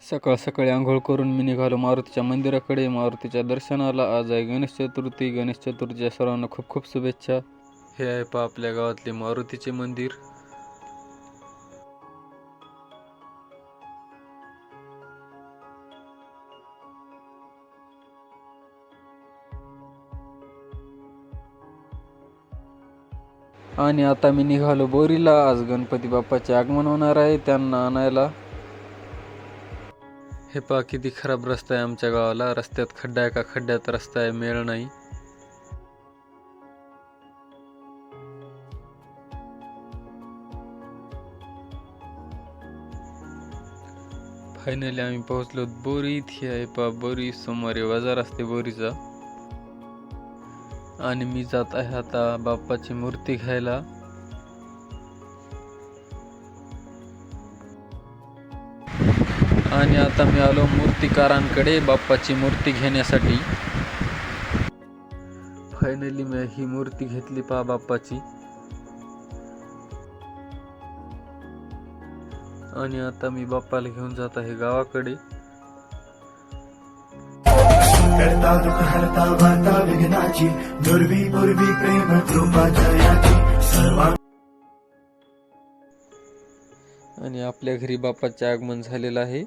सकाळ सकाळी आंघोळ करून मी निघालो मारुतीच्या मंदिराकडे. मारुतीच्या दर्शनाला आज आहे गणेश चतुर्थी. गणेश चतुर्थीच्या सर्वांना खूप खूप शुभेच्छा. हे आहे पा आपल्या गावातले मारुतीचे मंदिर. आणि आता मी निघालो बोरीला. आज गणपती बाप्पाचे आगमन होणार आहे त्यांना आणायला. हे पहा किती खराब रस्ता आहे आमच्या गावाला. रस्त्यात खड्डा आहे का? खड्ड्यात रस्ता आहे मेळ नाही. फायनली आम्ही पोहोचलो. बोरी इथे आहे पा बोरी सोमवारी बाजार असते बोरीचा. आणि मी जात आहे आता बाप्पाची मूर्ती घ्यायला. आणि आता मी आलो मूर्तिकारांकडे बाप्पाची मूर्ती घेण्यासाठी. फायनली मी ही मूर्ती घेतली पहा बाप्पाची. आणि आता मी बाप्पाला घेऊन जात आहे गावाकडे. करता हरता विघ्नाची दुर्वी पूर्वी प्रेम कृपा जयाची आणि आपल्या घरी बाप्पाचे आगमन झालेलं आहे.